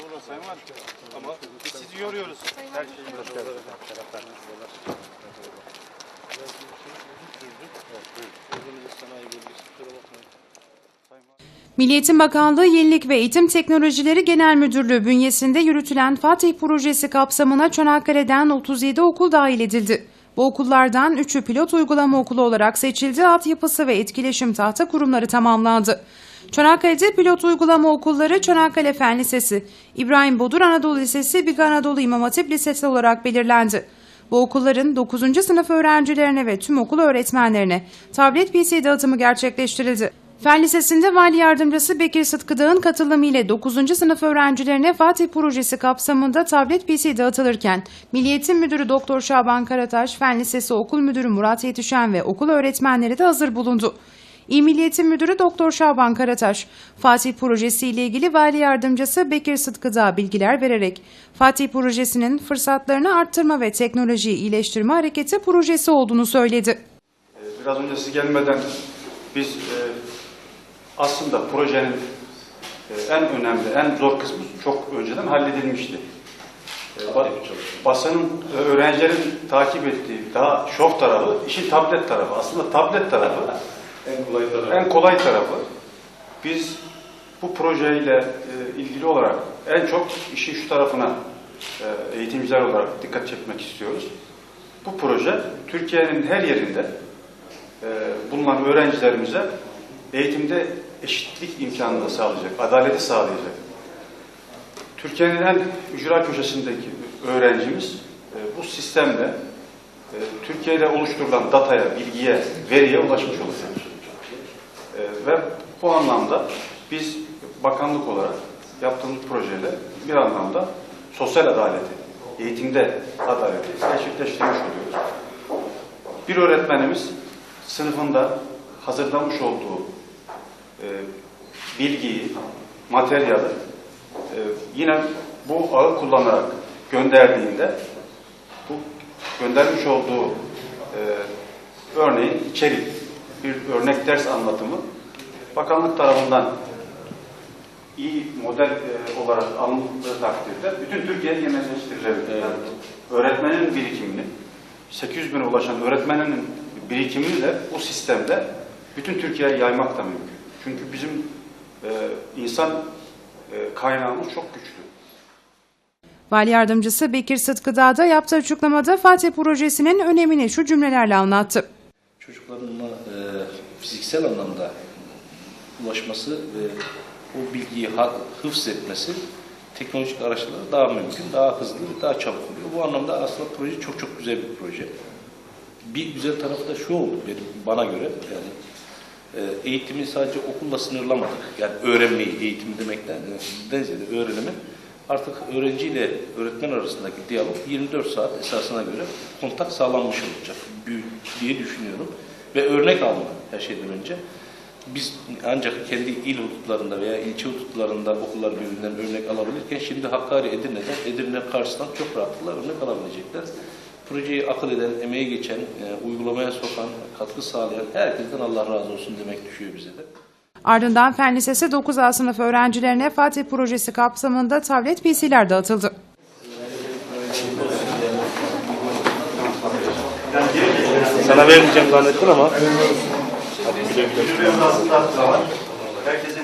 Sayın Valim. Ama biz sizi yoruyoruz. Her şeyi Milli Eğitim Bakanlığı Yenilik ve Eğitim Teknolojileri Genel Müdürlüğü bünyesinde yürütülen Fatih Projesi kapsamına Çanakkale'den 37 okul dahil edildi. Bu okullardan 3'ü pilot uygulama okulu olarak seçildi, altyapısı ve etkileşim tahta kurumları tamamlandı. Çanakkale'de pilot uygulama okulları Çanakkale Fen Lisesi, İbrahim Bodur Anadolu Lisesi, Big Anadolu İmam Hatip Lisesi olarak belirlendi. Bu okulların 9. sınıf öğrencilerine ve tüm okul öğretmenlerine tablet PC dağıtımı gerçekleştirildi. Fen Lisesi'nde Vali Yardımcısı Bekir Sıtkı Dağ'ın katılımıyla 9. sınıf öğrencilerine Fatih Projesi kapsamında tablet PC dağıtılırken Milli Eğitim Müdürü Doktor Şaban Karataş, Fen Lisesi Okul Müdürü Murat Yetişen ve okul öğretmenleri de hazır bulundu. İl Milli Eğitim Müdürü Doktor Şaban Karataş, Fatih Projesi ile ilgili Vali Yardımcısı Bekir Sıtkı Dağ bilgiler vererek Fatih Projesi'nin fırsatlarını arttırma ve teknolojiyi iyileştirme hareketi projesi olduğunu söyledi. Ee, Biraz önce siz gelmeden biz e, aslında projenin e, en önemli, en zor kısmı çok önceden halledilmişti. E, ba- basının, öğrencilerin takip ettiği daha şov tarafı, işin tablet tarafı. Aslında tablet tarafı En kolay tarafı. en kolay tarafı. Biz bu projeyle e, ilgili olarak en çok işin şu tarafına e, eğitimciler olarak dikkat çekmek istiyoruz. Bu proje Türkiye'nin her yerinde e, bulunan öğrencilerimize eğitimde eşitlik imkanını sağlayacak, adaleti sağlayacak. Türkiye'nin en ücra köşesindeki öğrencimiz bu sistemle e, Türkiye'de oluşturulan dataya, bilgiye, veriye ulaşmış olacak. Ve bu anlamda biz bakanlık olarak yaptığımız projeyle bir anlamda sosyal adaleti, eğitimde adaleti gerçekleştirmiş oluyoruz. Bir öğretmenimiz sınıfında hazırlamış olduğu e, bilgiyi, materyali e, yine bu ağı kullanarak gönderdiğinde bu göndermiş olduğu e, örneğin içerik, bir örnek ders anlatımı bakanlık tarafından iyi model e, olarak alındığı takdirde bütün Türkiye'ye yerleştirilebilir. Yani öğretmenin birikimini, 800 bine ulaşan öğretmenin birikimini de bu sistemde bütün Türkiye'ye yaymak da mümkün. Çünkü bizim e, insan e, kaynağımız çok güçlü. Vali Yardımcısı Bekir Sıtkı Dağ da yaptığı açıklamada Fatih Projesi'nin önemini şu cümlelerle anlattı. Çocukların e, fiziksel anlamda ulaşması ve o bilgiyi hıfz etmesi teknolojik araçlarla daha mümkün, daha hızlı ve daha çabuk oluyor. Bu anlamda aslında proje çok çok güzel bir proje. Bir güzel tarafı da şu oldu benim bana göre yani e, eğitimi sadece okulla sınırlamadık. Yani öğrenmeyi, eğitim demekten ziyade öğrenimi artık öğrenciyle öğretmen arasındaki diyalog 24 saat esasına göre kontak sağlanmış olacak diye düşünüyorum. Ve örnek alma her şeyden önce. Biz ancak kendi il hudutlarında veya ilçe hudutlarında okullar birbirinden örnek alabilirken şimdi Hakkari Edirne'den, Edirne karşısından çok rahatlıkla örnek alabilecekler. Projeyi akıl eden, emeği geçen, e, uygulamaya sokan, katkı sağlayan herkesten Allah razı olsun demek düşüyor bize de. Ardından Fen Lisesi 9A sınıf öğrencilerine Fatih Projesi kapsamında tablet PC'ler dağıtıldı. Sana vermeyeceğim zannettin ama Yürüyorum aslında. Herkese